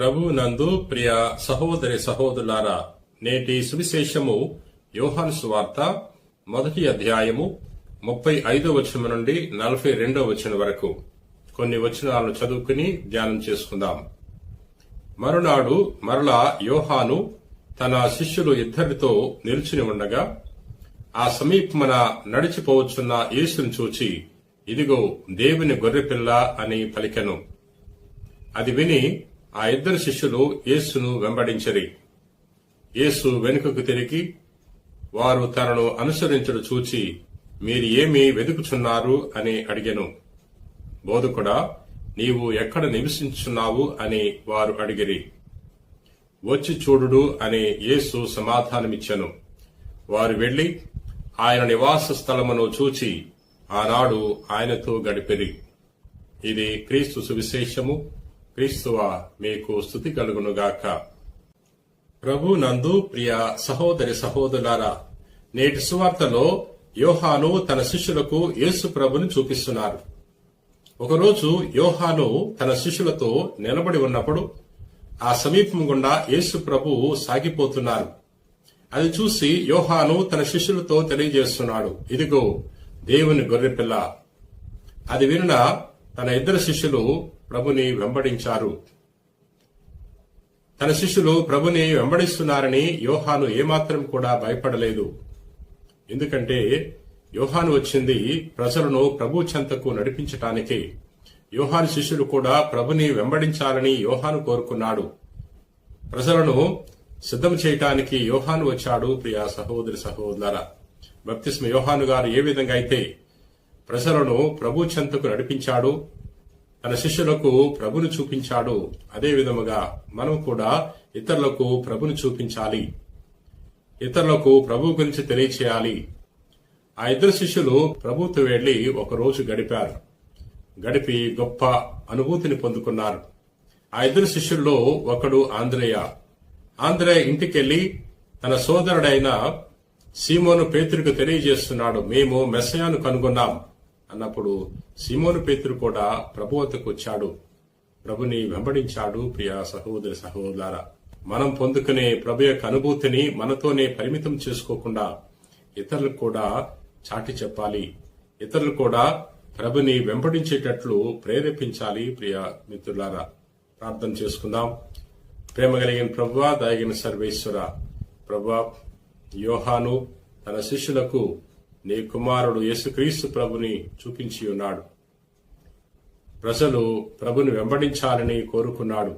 ప్రభు నందు ప్రియ సహోదరి సహోదరులారా నేటి సువిశేషము యోహాను సువార్త మొదటి అధ్యాయము ముప్పై ఐదో వచనం నుండి నలభై రెండో వచనం వరకు. కొన్ని వచనాలను చదువుకుని ధ్యానం చేసుకుందాం. మరునాడు మరలా యోహాను తన శిష్యులు ఇద్దరితో నిల్చుని ఉండగా ఆ సమీపమున నడిచిపోవచ్చున్న యేసును చూచి ఇదిగో దేవుని గొర్రెపిల్ల అని పలికెను. అది విని ఆ ఇద్దరు శిష్యులు యేసును వెంబడించరి. యేసు వెనుకకు తిరిగి వారు తనను అనుసరించడు చూచి మీరు ఏమి వెతుకుచున్నారు అని అడిగెను. బోధకుడా నీవు ఎక్కడ నివసించున్నావు అని వారు అడిగిరి. వచ్చి చూడుడు అని యేసు సమాధానమిచ్చెను. వారు వెళ్ళి ఆయన నివాస స్థలమును చూచి ఆనాడు ఆయనతో గడిపిరి. ఇది క్రీస్తు సువిశేషము. క్రీస్తువ మీకు స్థుతి కలుగునుగాక. ప్రభు నందు ప్రియ సహోదరి సహోదరులారా నేటి సువార్తలో యోహాను తన శిష్యులకు యేసు ప్రభుని చూపిస్తున్నారు. ఒకరోజు యోహాను తన శిష్యులతో నిలబడి ఉన్నప్పుడు ఆ సమీపం గుండా యేసు ప్రభు సాగిపోతున్నారు. అది చూసి యోహాను తన శిష్యులతో తెలియజేస్తున్నాడు. ఇదిగో దేవుని గొర్రెపిల్ల. అది విన్న తన ఇద్దరు శిష్యులు ప్రభుని వెంబడించారు. తన శిష్యులు ప్రభుని వెంబడిస్తున్నారని యోహాను ఏమాత్రం కూడా భయపడలేదు. ఎందుకంటే యోహాను వచ్చింది ప్రజలను ప్రభు చెంతకు నడిపించటానికి. యోహాను శిష్యులు కూడా ప్రభుని వెంబడించాలని యోహాను కోరుకున్నాడు. ప్రజలను సిద్ధం చేయటానికి యోహాను వచ్చాడు ప్రియా సహోదరి సహోదర బప్తిస్మ యోహాను గారు ఏ విధంగా అయితే ప్రజలను ప్రభు చెంతకు నడిపించాడు. తన శిష్యులకు ప్రభును చూపించాడు. అదే విధముగా మనం కూడా ఇతరులకు ప్రభును చూపించాలి. ఇతరులకు ప్రభు గురించి తెలియచేయాలి. ఆ ఇద్దరు శిష్యులు ప్రభుతో వెళ్ళి ఒకరోజు గడిపారు. గడిపి గొప్ప అనుభూతిని పొందుకున్నారు. ఆ ఇద్దరు శిష్యుల్లో ఒకడు ఆంధ్రేయ ఆంధ్రేయ ఇంటికెళ్ళి తన సోదరుడైన సీమోను పేతుడికి తెలియజేస్తున్నాడు. మేము మెస్సయాను కనుగొన్నాం. అన్నప్పుడు సిమోను పేతురు కూడా ప్రభు వద్దకు వచ్చాడు. ప్రభుని వెంబడించాడు ప్రియ సహోదరి సహోదర మనం పొందుకునే ప్రభు యొక్క అనుభూతిని మనతోనే పరిమితం చేసుకోకుండా ఇతరులకు కూడా చాటి చెప్పాలి. ఇతరులు కూడా ప్రభుని వెంబడించేటట్లు ప్రేరేపించాలి ప్రియ మిత్రులారా. ప్రార్థన చేసుకుందాం. ప్రేమ కలిగిన ప్రభువా దాగిన సర్వేశ్వర. ప్రభా యోహాను తన శిష్యులకు నీ కుమారుడు యేసుక్రీస్తు ప్రభుని చూపించి ఉన్నాడు. ప్రజలు ప్రభుని వెంబడించాలని కోరుకున్నాడు.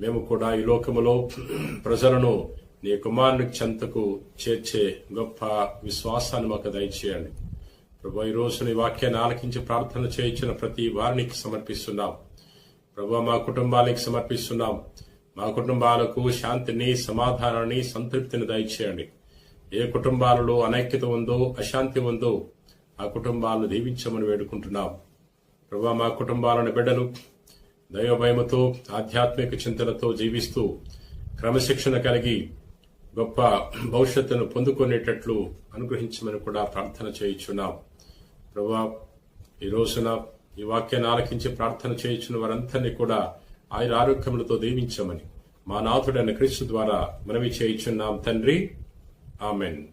మేము కూడా ఈ లోకములో ప్రజలను నీ కుమారుని చెంతకు చేర్చే గొప్ప విశ్వాసాన్ని మాకు దయచేయండి. ప్రభు ఈ రోజు నీ వాక్యాన్ని ఆలకించి ప్రార్థన చేయించిన ప్రతి వారికి సమర్పిస్తున్నాం. ప్రభు మా కుటుంబానికి సమర్పిస్తున్నాం. మా కుటుంబాలకు శాంతిని సమాధానాన్ని సంతృప్తిని దయచేయండి. ఏ కుటుంబాలలో అనైక్యత ఉందో అశాంతి ఉందో ఆ కుటుంబాలను దీవించమని వేడుకుంటున్నాం. ప్రభా మా కుటుంబాలను బిడ్డలు దైవభయముతో ఆధ్యాత్మిక చింతనతో జీవిస్తూ క్రమశిక్షణ కలిగి గొప్ప భవిష్యత్తును పొందుకునేటట్లు అనుగ్రహించమని కూడా ప్రార్థన చేయించున్నాం. ప్రభా ఈ రోజున ఈ వాక్యాన్ని ఆలకించి ప్రార్థన చేయించిన వారందరినీ కూడా ఆయన ఆరోగ్యములతో దీవించమని మా నాథుడైన క్రీస్తు ద్వారా మనవి చేయించున్నాం. తండ్రి Amen.